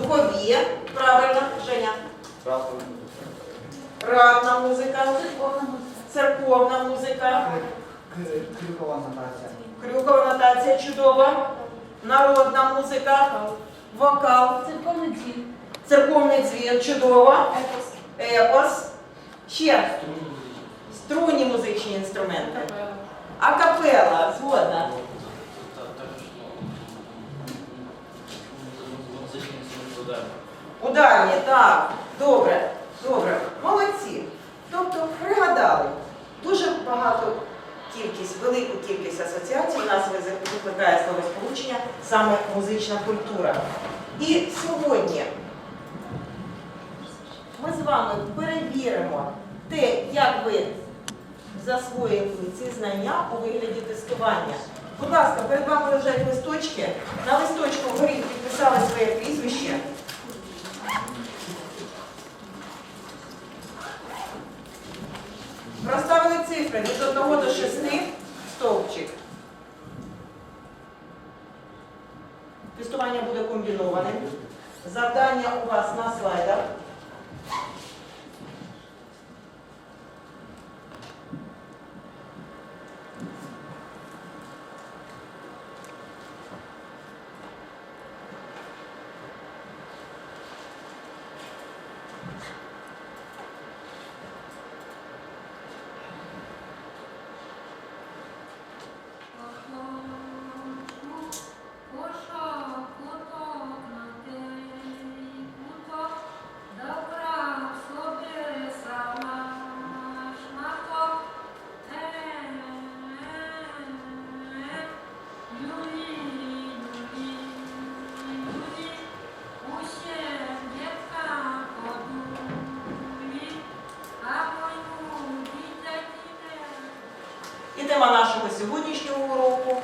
духові, правильно, Женя. Ратна музика, Церковна музика. Крюкова нотація. крюкова нотація чудова, народна музика, вокал, Церковний дзвін. церковний дзвін чудово, Епос. ще Струнні музичні інструменти. Капела. Акапела, згодна. Та- Також ну, музичні інструменти ударні. Ударні, так, добре, добре, молодці. Тобто пригадали, дуже багато кількість, велику кількість асоціацій у нас викликає словосполучення саме музична культура. І сьогодні ми з вами перевіримо те, як ви засвоїли ці знання у вигляді тестування. Будь ласка, перед вами лежать листочки. На листочку вгорі підписали своє прізвище. Розставили цифри від 1 до 6 стовпчик. Тестування буде комбіноване. Завдання у вас на слайдах. Сьогоднішнього уроку.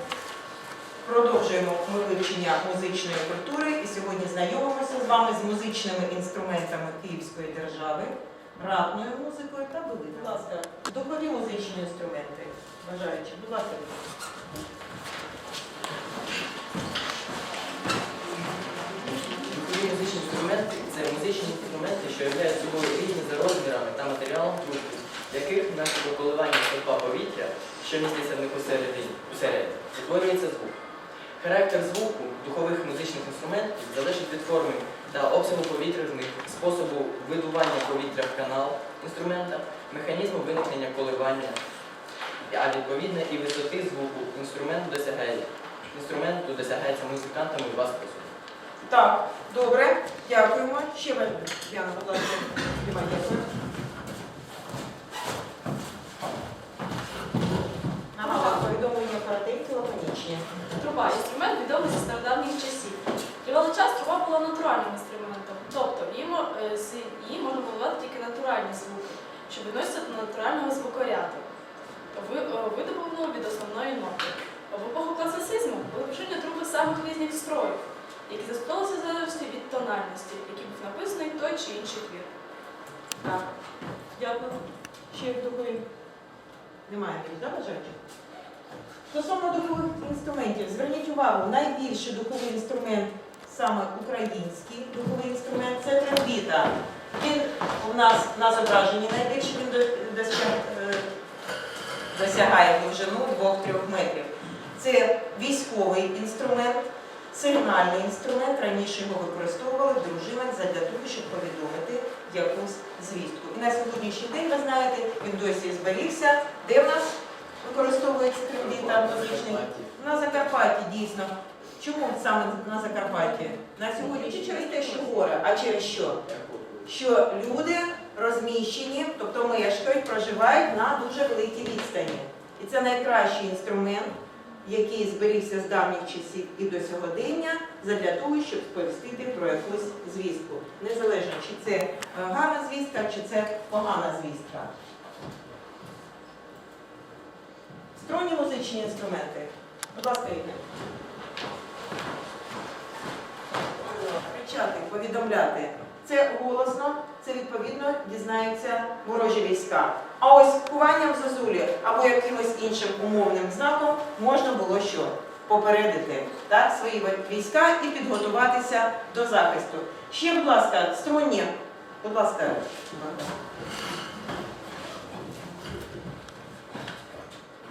Продовжуємо ми вивчення музичної культури і сьогодні знайомимося з вами з музичними інструментами Київської держави, ратною музикою та билиною. Будь ласка, духові музичні інструменти. Бажаючи, будь ласка. Музичні інструменти це музичні інструменти, що являють собою різні за розмірами та матеріалом трубки, яких внаслідок коливання стовпа повітря, що міститься в них усередині, утворюється звук. Характер звуку духових музичних інструментів залежить від форми та обсягу повітря в них, способу видування повітря в канал інструмента, механізму виникнення коливання, а відповідно і висоти звуку інструменту досягає інструменту досягається музикантами два способи. Так, добре, дякуємо. Ще Яна, будь ласка, Діма, дякую. Нам вам повідомлення про третій лаконічні. Труба інструмент відомий зі стародавніх часів. Тривалий час труба була натуральним інструментом, тобто її, мо- е, можна виливати тільки натуральні звуки, що виносяться до натурального звукоряду, ви- е, від основної ноти. В епоху класицизму були поширені труби самих різних строїв, які заскладалися в залежності від тональності, яким був написаний той чи інший твір. Так, дякую. Ще духові? Немає бажаючих? Стосовно духових інструментів, зверніть увагу, найбільший духовий інструмент, саме український духовий інструмент, це трембіта. Він у нас на зображенні найбільший, він е, досягає довжину 2-3 метрів. Це військовий інструмент, сигнальний інструмент. Раніше його використовували в дружинах для того, щоб повідомити якусь звістку. І на сьогоднішній день, ви знаєте, він досі зберігся. Де в нас використовується трембіта музичний? На Закарпатті дійсно. Чому саме на Закарпатті? На сьогодні чи через те, що горе, а через що? Що люди розміщені, тобто мешкають, проживають на дуже великій відстані. І це найкращий інструмент, який зберігся з давніх часів і до сьогодення, задля того, щоб сповістити про якусь звістку. Незалежно, чи це е, гарна звістка, чи це погана звістка. Струнні музичні інструменти. Будь ласка, Ігор. Кричати, повідомляти це голосно, це відповідно дізнаються ворожі війська. А ось куванням зозулі або якимось іншим умовним знаком можна було що? Попередити так, свої війська і підготуватися до захисту. Ще, будь ласка, струнні, будь ласка.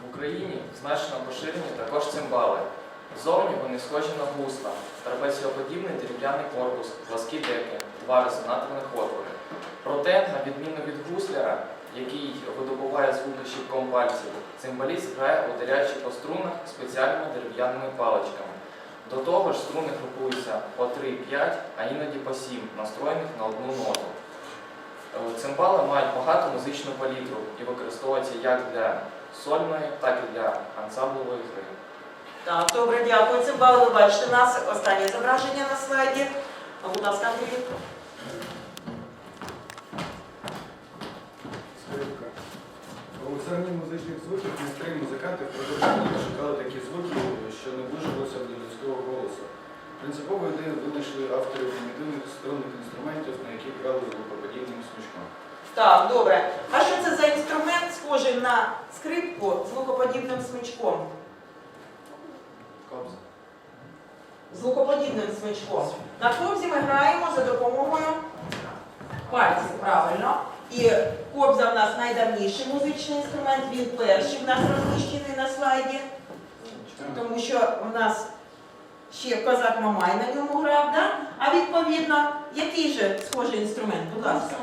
В Україні значно поширені також цимбали. Зовні вони схожі на гусла, трапеціоподібний дерев'яний корпус, пласкі деки, два резонаторних отвори. Проте, на відміну від гусляра, який видобуває звуки щіпком пальців, цимбаліст грає, ударяючи по струнах спеціальними дерев'яними паличками. До того ж, струни групуються по 3-5, а іноді по 7, настроєних на одну ноту. Е, Цимбали мають багату музичну палітру і використовуються як для сольної, так і для ансамблевої гри. Так, добре, дякую. Це бали ви бачите у нас останнє зображення на слайді. Будь ласка, Андрій. Скрипка. У зерні музичних звуків майстри музиканти впродовж життя шукали такі звуки, що не наближувалися до людського голосу. Принципову ідею винайшли автори примітивних струнних інструментів, на яких грали звукоподібним смичком. Так, добре. А що це за інструмент, схожий на скрипку звукоподібним смичком? Кобза. Звукоподібним смичком. На кобзі ми граємо за допомогою пальців, правильно. І кобза в нас найдавніший музичний інструмент, він перший в нас розміщений на слайді, тому що в нас ще козак Мамай на ньому грав, да? а відповідно, який же схожий інструмент, будь ласка?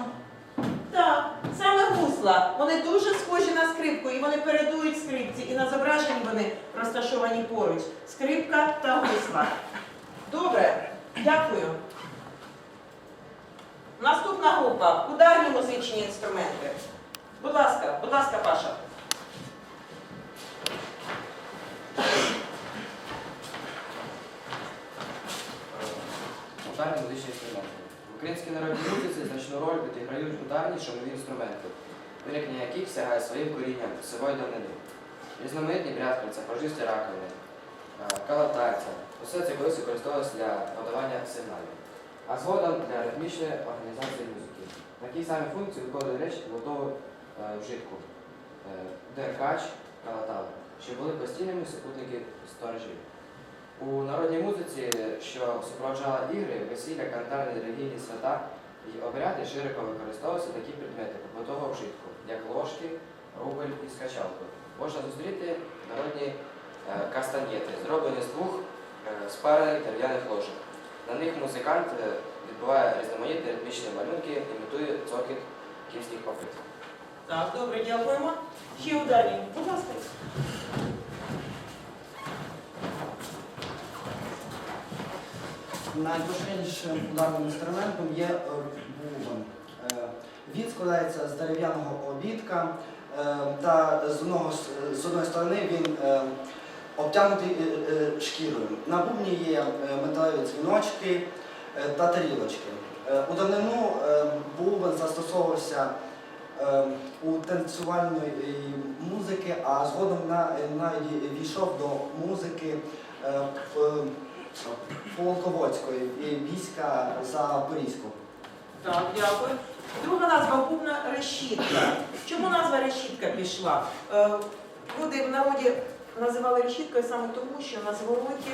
Так, саме гусла. Вони дуже схожі на скрипку, і вони передують скрипці, і на зображенні вони розташовані поруч. Скрипка та гусла. Добре, дякую. Наступна група ударні музичні інструменти. Будь ласка, будь ласка, Паша. Ударні музичні В українській музиці значну роль відіграють ударні шумові інструменти, виникнення яких сягає своїм корінням сивої давнини. Різноманітні брязки, це пожисті раковини, е, калатарця. Усе це колись використовувалося для подавання сигналів. А згодом для ритмічної організації музики. Такі самі функції виконують речі готову вжитку. Е, Деркач, калатали, що були постійними супутники сторожів. У народній музиці, що супроводжала ігри, весілля, календарні релігійні свята і обряди широко використовувалися такі предмети побутового вжитку, як ложки, рубль і скачалку. Можна зустріти народні е, кастаньєти, зроблені з двох е, спарених дерев'яних ложок. На них музикант е, відбуває різноманітні ритмічні малюнки, імітує цокіт кінських копит. Так, добре, дякуємо. Ще ударні. Будь ласка. Найпоширенішим ударним інструментом є е, бубон. Е, Він складається з дерев'яного обідка, е, та з, одного, з одної сторони він е, обтягнутий е, е, шкірою. На бубні є е, металеві дзвіночки е, та тарілочки. Е, У давнину е, бубен застосовувався е, у танцювальної е, музики, а згодом на- навіть війшов до музики е, Полководської і війська Запорізьку. Так, дякую. Друга назва бубна решітка. Чому назва решітка пішла? Е, люди в народі називали решіткою саме тому, що на звороті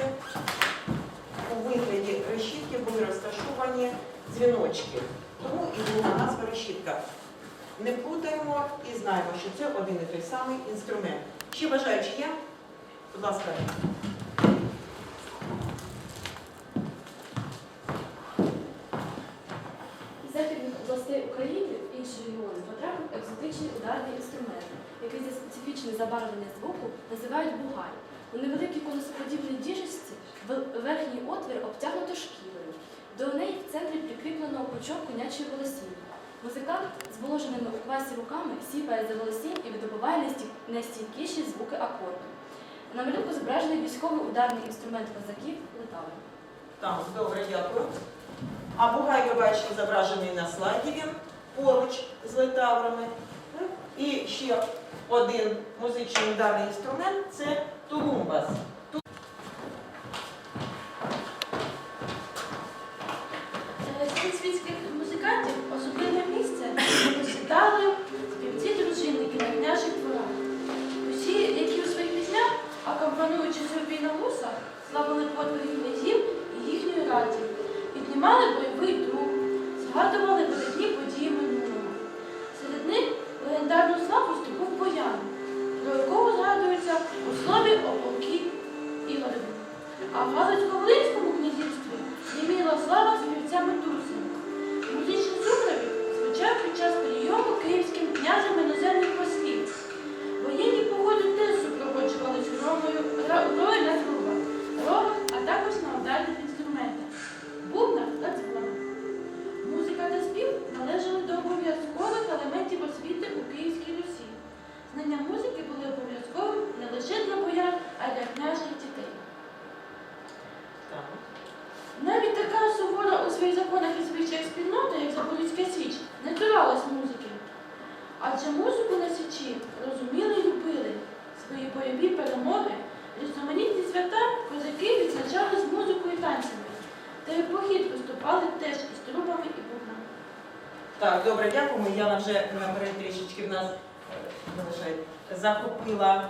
у вигляді решітки були розташовані дзвіночки. Тому і друга назва решітка. Не плутаємо і знаємо, що це один і той самий інструмент. Ще бажаючі є? Будь ласка. В потрапив екзотичний ударний інструмент, який за специфічне забарвлення звуку називають бугай. У невеликій конусоподібній діжечці верхній отвір обтягнуто шкірою. До неї в центрі прикріплено пучок конячої волосіння. Музикант з вложеними у квасі руками сіпає за волосінь і видобуває найстійкіші звуки акорду. На малюнку зображений військовий ударний інструмент козаків летаври. Там, добре, дякую. А бугай ви бачите зображений на слайді поруч з летаврами. І ще один музичний ударний інструмент це тулумбас. Виступали теж із трубами і бубнами. Так, добре, дякуємо. Яна вже наперед трішечки в нас е, захопила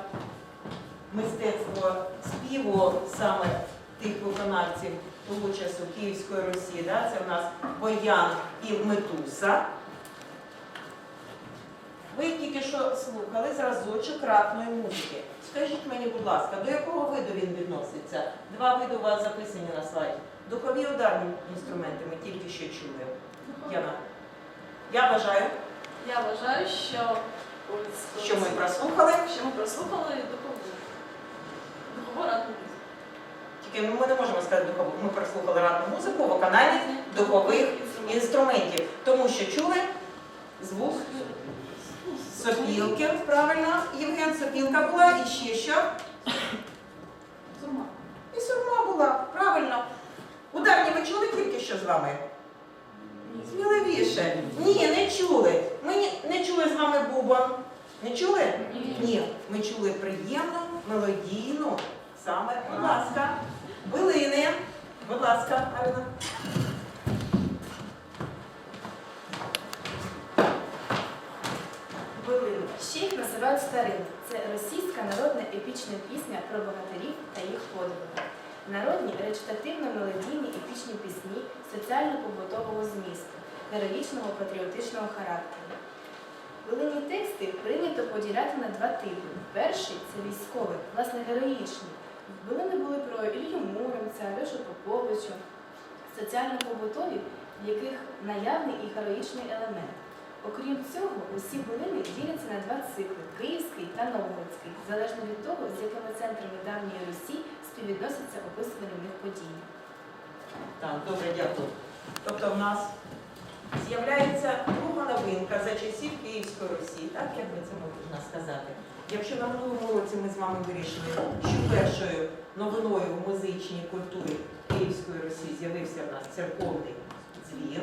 мистецтво співу саме тих виконавців того часу Київської Русі. Да? Це в нас Боян і Метуса. Ви тільки що слухали зразочок ратної музики. Скажіть мені, будь ласка, до якого виду він відноситься? Два види у вас записані на слайді. Духові ударні інструменти ми тільки що чули. Яна. Я вважаю, Я вважаю, що що ми прослухали. що ми прослухали духову. Духову ратну музику. Тільки ми не можемо сказати духову. Ми прослухали ратну музику, виконання духових інструментів. Тому що чули звук сопілки, правильно, Євген, сопілка була, і ще що? Сурма. І сурма була, правильно. Ударні ви чули тільки що з вами? Сміливіше. Ні, не чули. Ми не чули з вами бубон. Не чули? Ні. Ми чули приємну, мелодійну, саме, будь ласка, билини. Будь ласка, Арина. Билини. Ще їх називають старими. Це російська народна епічна пісня про богатирів та їх подвиги. Народні речитативно-мелодійні епічні пісні соціально-побутового змісту, героїчного патріотичного характеру. Билинні тексти прийнято поділяти на два типи. Перший це військовий, власне, героїчний. Билини були про Ілью Муромця, Альошу Поповичу, соціально-побутові, в яких наявний і героїчний елемент. Окрім цього, усі билини діляться на два цикли Київський та Новгородський, залежно від того, з якими центрами давньої Русі співвідносяться описувані в них події. Так, добре, дякую. Тобто в нас з'являється друга новинка за часів Київської Русі, так як би це можна сказати. Якщо на минулому році ми з вами вирішили, що першою новиною в музичній культурі Київської Русі з'явився в нас церковний дзвін,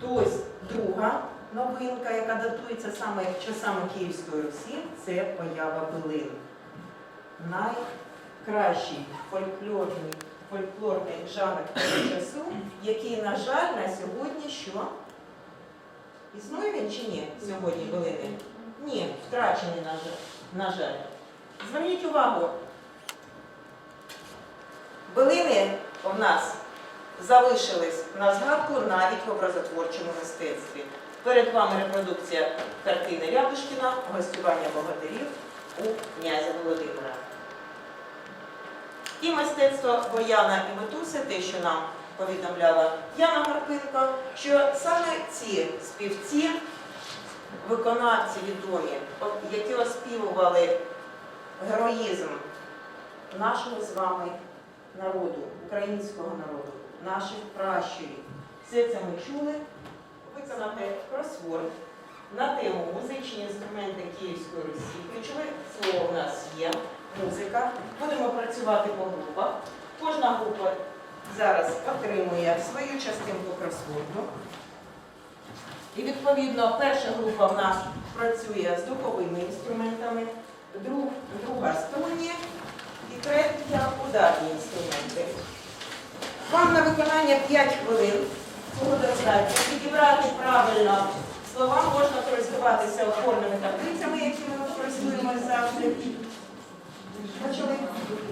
то ось друга новинка, яка датується саме часами Київської Русі, це поява билин. Найкращий фольклорний фольклорний жанр того часу, який, на жаль, на сьогодні що? Існує він чи ні сьогодні билини? Ні, втрачений, на жаль. На жаль. Зверніть увагу, билини в нас залишились на згадку навіть в образотворчому мистецтві. Перед вами репродукція картини Рябушкіна Гостювання богатирів у князя Володимира. І мистецтво Бояна і Метуси, те, що нам повідомляла Яна Гарпинко, що саме ці співці, виконавці відомі, які оспівували героїзм нашого з вами народу, українського народу, наших пращурів. Все це ми чули виконати кросворд на тему музичні інструменти Київської Русі. Ключове слово в нас є музика. Будемо працювати по групах. Кожна група зараз отримує свою частинку кросворду. І відповідно перша група в нас працює з духовими інструментами, друг, друга струнні і третя ударні інструменти. Вам на виконання 5 хвилин. Цього достатньо. Підібрати правильно слова можна користуватися опорними таблицями, які ми використовуємо завжди. Почали.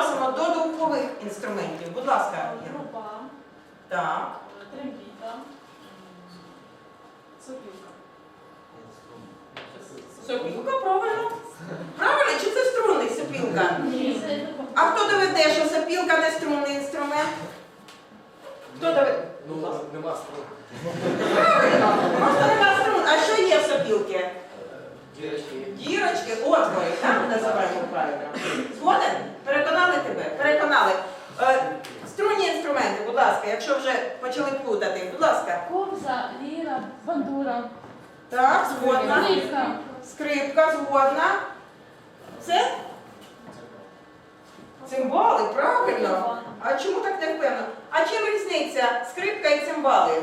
Відносимо до духових інструментів? Будь ласка, Іра. Труба, Так. трембіта, сопілка. Сопілка, правильно. Правильно, чи це струнний сопілка? Ні. А хто доведе, що сопілка не струнний інструмент? Хто доведе? Ну, нема струн. Правильно, просто нема струн. А що є в сопілки? Дірочки. Дірочки, отвори, так ми називаємо правильно. Згоден? Переконали тебе? Переконали. Е, струнні інструменти, будь ласка, якщо вже почали плутати, будь ласка. Кобза, ліра, бандура, Так, згодна. скрипка. Скрипка, згодна. Це? Цимбали, правильно. А чому так не впевнено? А чим різниця скрипка і цимбали?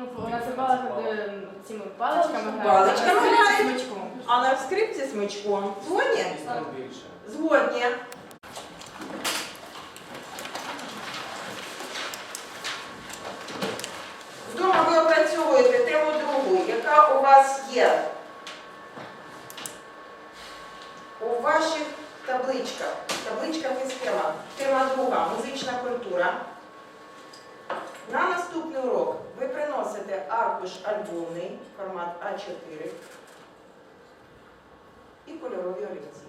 Ну, на цимбалах е, цими паличками. Паличками а на грають. скрипці смичком. А на скрипці смичком. Згодні? Згодні. Вдома ви опрацьовуєте тему другу, яка у вас є. У ваших табличках, табличках і схемах. Тема друга музична культура. На наступний урок аркуш альбомний, формат А4 і кольорові олівці.